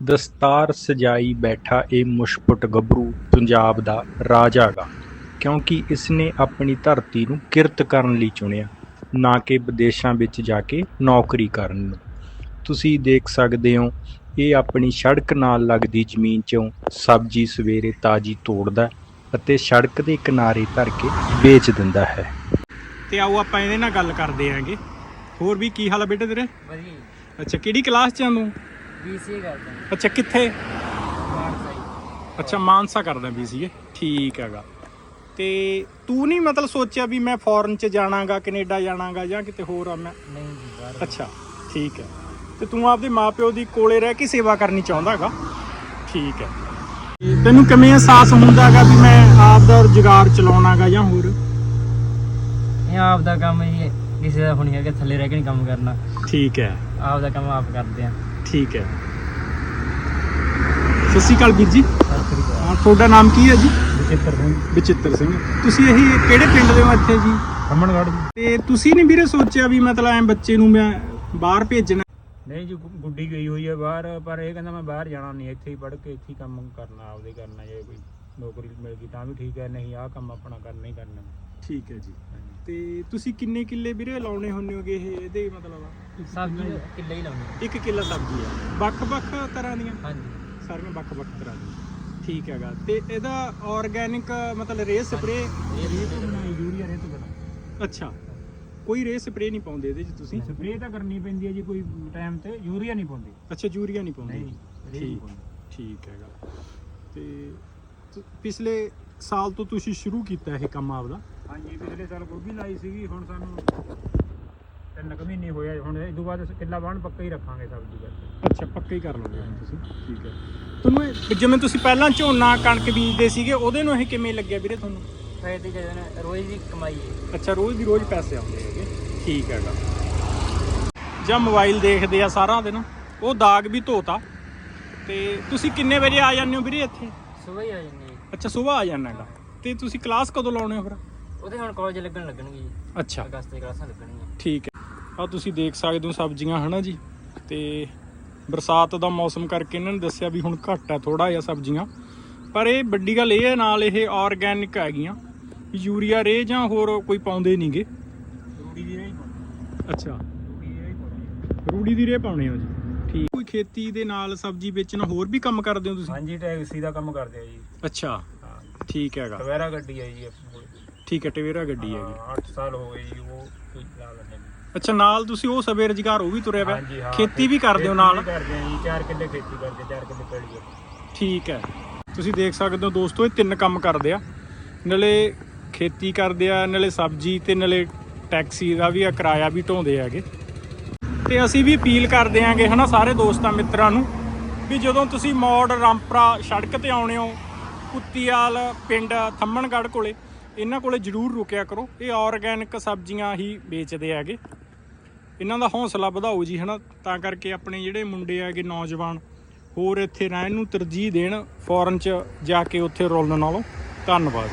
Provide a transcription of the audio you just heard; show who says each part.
Speaker 1: ਦਸਤਾਰ ਸਜਾਈ ਬੈਠਾ ਇਹ ਮੁਸ਼ਪਟ ਗੱਭਰੂ ਪੰਜਾਬ ਦਾ ਰਾਜਾ ਗਾ। ਕਿਉਂਕਿ ਇਸਨੇ ਆਪਣੀ ਧਰਤੀ ਨੂੰ ਕਿਰਤ ਕਰਨ ਲਈ ਚੁਣਿਆ ਨਾ ਕਿ ਵਿਦੇਸ਼ਾਂ ਵਿੱਚ ਜਾ ਕੇ ਨੌਕਰੀ ਕਰਨ ਨੂੰ। ਤੁਸੀਂ ਦੇਖ ਸਕਦੇ ਹੋ ਇਹ ਆਪਣੀ ਸੜਕ ਨਾਲ ਲੱਗਦੀ ਜ਼ਮੀਨ 'ਚੋਂ ਸਬਜ਼ੀ ਸਵੇਰੇ ਤਾਜ਼ੀ ਤੋੜਦਾ ਅਤੇ ਸੜਕ ਦੇ ਕਿਨਾਰੇ ਧਰ ਕੇ ਵੇਚ ਦਿੰਦਾ ਹੈ। ਤੇ ਆਓ ਆਪਾਂ ਇਹਦੇ ਨਾਲ ਗੱਲ ਕਰਦੇ ਆਂਗੇ ਹੋਰ ਵੀ ਕੀ ਹਾਲ ਆ ਬੇਟੇ ਤੇਰੇ?
Speaker 2: ਵਧੀਆ।
Speaker 1: ਅੱਛਾ ਕਿਹੜੀ ਕਲਾਸ 'ਚ ਆਂ ਤੂੰ?
Speaker 2: ਬੀਸੀਏ ਕਰਦਾ
Speaker 1: ਅੱਛਾ ਕਿੱਥੇ?
Speaker 2: ਮਾਨਸਾ ਜੀ।
Speaker 1: ਅੱਛਾ ਮਾਨਸਾ ਕਰਦਾ ਸੀਗੇ ਠੀਕ ਹੈਗਾ। ਤੇ ਤੂੰ ਨਹੀਂ ਮਤਲਬ ਸੋਚਿਆ ਵੀ ਮੈਂ ਫੋਰਨ ਚ ਜਾਣਾਗਾ ਕੈਨੇਡਾ ਜਾਣਾਗਾ ਜਾਂ ਕਿਤੇ ਹੋਰ ਆ ਮੈਂ?
Speaker 2: ਨਹੀਂ ਜੀ ਬਾਹਰ
Speaker 1: ਅੱਛਾ ਠੀਕ ਹੈ। ਤੇ ਤੂੰ ਆਪਦੇ ਮਾਪਿਓ ਦੀ ਕੋਲੇ ਰਹਿ ਕੇ ਸੇਵਾ ਕਰਨੀ ਚਾਹੁੰਦਾਗਾ? ਠੀਕ ਹੈ। ਤੈਨੂੰ ਕਿਵੇਂ ਅਹਿਸਾਸ ਹੁੰਦਾਗਾ ਵੀ ਮੈਂ ਆਪ ਦਾ ਰੁਜ਼ਗਾਰ ਚਲਾਉਣਾਗਾ ਜਾਂ ਹੋਰ?
Speaker 2: ਇਹ ਆਪ ਦਾ ਕੰਮ ਹੀ ਕਿਸੇ ਦਾ ਹੁਣੀ ਹੈਗਾ ਥੱਲੇ ਰਹਿ ਕੇ ਨਹੀਂ ਕੰਮ ਕਰਨਾ।
Speaker 1: ਠੀਕ ਹੈ।
Speaker 2: ਆਪ ਦਾ ਕੰਮ ਆਪ ਕਰਦੇ ਆ।
Speaker 1: ਠੀਕ ਹੈ। ਸਤਿ ਸ਼੍ਰੀ ਅਕਾਲ ਵੀਰ ਜੀ। ਹਾਂ, ਤੁਹਾਡਾ ਨਾਮ ਕੀ ਹੈ ਜੀ?
Speaker 2: ਬਚਿੱਤਰ ਸਿੰਘ।
Speaker 1: ਬਚਿੱਤਰ ਸਿੰਘ। ਤੁਸੀਂ ਇਹ ਕਿਹੜੇ ਪਿੰਡ ਦੇ ਹੋ ਇੱਥੇ ਜੀ?
Speaker 2: ਰਮਨਗੜ੍ਹ
Speaker 1: ਤੇ ਤੁਸੀਂ ਨਹੀਂ ਵੀਰੇ ਸੋਚਿਆ ਵੀ ਮਤਲਬ ਐ ਬੱਚੇ ਨੂੰ ਮੈਂ ਬਾਹਰ ਭੇਜਣਾ?
Speaker 3: ਨਹੀਂ ਜੀ ਗੁੱਡੀ ਗਈ ਹੋਈ ਹੈ ਬਾਹਰ ਪਰ ਇਹ ਕਹਿੰਦਾ ਮੈਂ ਬਾਹਰ ਜਾਣਾ ਨਹੀਂ ਇੱਥੇ ਹੀ ਪੜ੍ਹ ਕੇ ਇੱਥੇ ਹੀ ਕੰਮ ਕਰਨਾ ਆਪਦੇ ਕਰਨਾ ਜੇ ਕੋਈ ਨੌਕਰੀ ਮਿਲ ਗਈ ਤਾਂ ਵੀ ਠੀਕ ਹੈ ਨਹੀਂ ਆਹ ਕੰਮ ਆਪਣਾ ਕਰਨਾ ਹੀ ਕਰਨਾ।
Speaker 1: ਠੀਕ ਹੈ ਜੀ। ਤੇ ਤੁਸੀਂ ਕਿੰਨੇ ਕਿੱਲੇ ਵੀਰੇ ਲਾਉਣੇ ਹੁੰਨੇ ਹੋਗੇ ਇਹ? ਇਹਦੇ ਮਤਲਬ
Speaker 2: ਸਬਜ਼ੀ ਕਿੱਲੇ ਹੀ ਲਾਉਣੀ
Speaker 1: ਇੱਕ ਕਿੱਲਾ ਸਬਜ਼ੀ ਆ। ਵੱਖ-ਵੱਖ ਤਰ੍ਹਾਂ ਦੀਆਂ?
Speaker 2: ਹਾਂਜੀ।
Speaker 1: ਸਾਰੀਆਂ ਵੱਖ-ਵੱਖ ਤਰ੍ਹਾਂ ਦੀਆਂ। ਠੀਕ ਹੈਗਾ। ਤੇ ਇਹਦਾ ਆਰਗੈਨਿਕ ਮਤਲਬ ਰੇ ਸਪਰੇ
Speaker 3: ਯੂਰੀਆ ਰੇ ਤੋਂ ਬਣਾ
Speaker 1: ਅੱਛਾ। ਕੋਈ ਰੇ ਸਪਰੇ ਨਹੀਂ ਪਾਉਂਦੇ ਇਹਦੇ 'ਚ ਤੁਸੀਂ?
Speaker 3: ਸਪਰੇਅ ਤਾਂ ਕਰਨੀ ਪੈਂਦੀ ਹੈ ਜੀ ਕੋਈ ਟਾਈਮ ਤੇ ਯੂਰੀਆ ਨਹੀਂ ਪਾਉਂਦੀ।
Speaker 1: ਅੱਛਾ ਯੂਰੀਆ ਨਹੀਂ ਪਾਉਂਦੇ।
Speaker 3: ਨਹੀਂ
Speaker 1: ਠੀਕ
Speaker 3: ਪਾਉਂਦੀ।
Speaker 1: ਠੀਕ ਹੈਗਾ। ਤੇ ਤੁ- ਪਿਛਲੇ ਸਾਲ ਤੋਂ ਤੁਸੀਂ ਸ਼ੁਰੂ ਕੀਤਾ ਇਹ ਕੰਮ ਆਪਦਾ?
Speaker 3: ਹਾਂਜੀ ਪਿਛਲੇ ਸਾਲ ਗੋਭੀ ਲਾਈ ਸੀਗੀ ਹੁਣ ਸਾਨੂੰ ਤਿੰਨ ਕੁ ਮਹੀਨੇ ਹੋਏ ਆ, ਹੁਣ ਇਹ ਤੋਂ ਬਾਅਦ ਕਿੱਲਾ ਬਾਣ ਪੱਕਾ ਹੀ ਰੱਖਾਂਗੇ ਸਬਜ਼ੀ ਕਰਕੇ
Speaker 1: ਅੱਛਾ ਪੱਕਾ ਹੀ ਕਰ ਲਓਗੇ ਹੁਣ ਤੁਸੀਂ? ਠੀਕ ਹੈ। ਤੁਹਾਨੂੰ ਇਹ- ਜਿਵੇਂ ਤੁਸੀਂ ਪਹਿਲਾਂ ਝੋਨਾ ਕਣਕ ਬੀਜਦੇ ਸੀਗੇ ਉਹਦੇ ਨੂੰ ਇਹ ਕਿਵੇਂ ਲੱਗਿਆ ਵੀਰੇ ਤੁਹਾਨੂੰ?
Speaker 2: ਫਾਇਦੇ ਜਿਹਦੇ ਨੇ ਰੋਜ਼ ਦੀ ਕਮਾਈ ਹੈ।
Speaker 1: ਅੱਛਾ ਰੋਜ਼ ਦੀ ਰੋਜ਼ ਪੈਸੇ ਆਉਂਦੇ ਹੈਗੇ। ਠੀਕ ਹੈਗਾ ਜਾਂ ਮੋਬਾਈਲ ਦੇਖਦੇ ਆ ਸਾਰਾ ਦਿਨ ਉਹ ਦਾਗ ਵੀ ਧੋਤਾ। ਤੇ ਤੁਸੀਂ ਕਿੰਨੇ ਵਜੇ ਆ ਜਾਂਦੇ ਹੋ ਵੀਰੇ ਇੱਥੇ?
Speaker 2: ਸਵੇਰ ਹੀ ਆ ਜਾਂਦੇ
Speaker 1: ਅੱਛਾ ਸਵੇਰ ਆ ਜਾਣਾ ਹੈਗਾ ਤੇ ਤੁਸੀਂ ਕਲਾਸ ਕਦੋਂ ਲਾਉਣੇ ਹੋ ਫਿਰ?
Speaker 2: ਉਹਦੇ ਹੁਣ ਕਾਲਜ ਲੱਗਣ ਲੱਗਣਗੇ ਜੀ।
Speaker 1: ਅੱਛਾ।
Speaker 2: ਅਗਸਤ ਦੀ ਕਲਾਸਾਂ ਲੱਗਣਗੀਆਂ।
Speaker 1: ਠੀਕ ਹੈ। ਆ ਤੁਸੀਂ ਦੇਖ ਸਕਦੇ ਹੋ ਸਬਜ਼ੀਆਂ ਹਨਾ ਜੀ? ਤੇ ਬਰਸਾਤ ਦਾ ਮੌਸਮ ਕਰਕੇ ਇਹਨਾਂ ਨੇ ਦੱਸਿਆ ਵੀ ਹੁਣ ਘੱਟ ਹੈ ਥੋੜਾ ਜਿਹਾ ਸਬਜ਼ੀਆਂ। ਪਰ ਇਹ ਵੱਡੀ ਗੱਲ ਇਹ ਹੈ ਨਾਲ ਇਹ ਆਰਗੈਨਿਕ ਹੈਗੀਆਂ। ਯੂਰੀਆ ਰੇ ਜਾਂ ਹੋਰ ਕੋਈ ਪਾਉਂਦੇ ਨਹੀਂਗੇ
Speaker 3: ਰੂੜੀ ਦੀ ਪਾਉਂਦੀ
Speaker 1: ਅੱਛਾ।
Speaker 3: ਰੂੜੀ ਦੀ ਰਹੀ ਪਾਉਂਦੀ
Speaker 1: ਰੂੜੀ ਦੀ ਰੇ ਪਾਉਣੇ ਹੋ ਜੀ। ਠੀਕ। ਕੋਈ ਖੇਤੀ ਦੇ ਨਾਲ ਸਬਜ਼ੀ ਵੇਚਣ ਹੋਰ ਵੀ ਕੰਮ ਕਰਦੇ ਹੋ ਤੁਸੀਂ?
Speaker 3: ਹਾਂਜੀ ਟੈਕਸੀ ਦਾ ਕੰਮ ਕਰਦੇ ਆ ਜੀ।
Speaker 1: ਅੱਛਾ। ਠੀਕ ਹੈਗਾ।
Speaker 3: ਟਵੇਰਾ ਗੱਡੀ ਹੈ ਜੀ ਆਪਣੇ
Speaker 1: ਠੀਕ ਹੈ ਟਵੇਰਾ ਗੱਡੀ ਹੈਗੀ।
Speaker 3: ਹਾਂ 8 ਸਾਲ ਹੋ ਗਏ ਜੀ ਉਹ ਕੋਈ ਲਾ ਲੈਂਦੇ
Speaker 1: ਅੱਛਾ ਨਾਲ ਤੁਸੀਂ ਉਹ ਸਵੇ ਰੁਜ਼ਗਾਰ ਉਹ ਵੀ ਤੁਰਿਆ
Speaker 3: ਹਾਂਜੀ,
Speaker 1: ਪਿਆ
Speaker 3: ਹਾਂ,
Speaker 1: ਖੇਤੀ ਵੀ ਕਰਦੇ ਹੋ ਨਾਲ?
Speaker 3: ਵੀ ਕਰਦੇ ਆ ਜੀ 4 ਕਿੱਲੇ ਖੇਤੀ ਕਰਦੇ 4 ਕਿੱਲੇ ਪੈਲੀ ਆ।
Speaker 1: ਠੀਕ ਹੈ। ਤੁਸੀਂ ਦੇਖ ਸਕਦੇ ਹੋ ਦੋਸਤੋ ਇਹ ਤਿੰਨ ਕੰਮ ਕਰਦੇ ਆ। ਨਾਲੇ ਖੇਤੀ ਕਰਦੇ ਆ ਨਾਲੇ ਸਬਜ਼ੀ ਤੇ ਨਾਲੇ ਟੈਕਸੀ ਦਾ ਵੀ ਆ ਕਿਰਾਇਆ ਵੀ ਢੋਂਦੇ ਹੈਗੇ। ਤੇ ਅਸੀਂ ਵੀ ਅਪੀਲ ਕਰਦੇ ਆਂਗੇ ਹਨਾ ਸਾਰੇ ਦੋਸਤਾਂ ਮਿੱਤਰਾਂ ਨੂੰ ਵੀ ਜਦੋਂ ਤੁਸੀਂ ਮੋੜ ਰਾਮਪਰਾ ਸੜਕ ਤੇ ਆਉਣੇ ਹੋ ਕੁੱਤੀਆਲ ਪਿੰਡ ਥੰਮਣਗੜ੍ਹ ਕੋਲੇ ਇਹਨਾਂ ਕੋਲੇ ਜ਼ਰੂਰ ਰੁਕਿਆ ਕਰੋ। ਇਹ ਆਰਗੈਨਿਕ ਸਬਜ਼ੀਆਂ ਹੀ ਵੇਚਦੇ ਹੈਗੇ। ਇਹਨਾਂ ਦਾ ਹੌਸਲਾ ਵਧਾਓ ਜੀ ਹਨਾ। ਤਾਂ ਕਰਕੇ ਆਪਣੇ ਜਿਹੜੇ ਮੁੰਡੇ ਹੈਗੇ ਨੌਜਵਾਨ, ਹੋਰ ਇੱਥੇ ਰਹਿਣ ਨੂੰ ਤਰਜੀਹ ਦੇਣ ਫੋਰਨ ਚ ਜਾ ਕੇ ਉੱਥੇ ਰੋਲਣ ਨਾਲੋਂ। ਧੰਨਵਾਦ।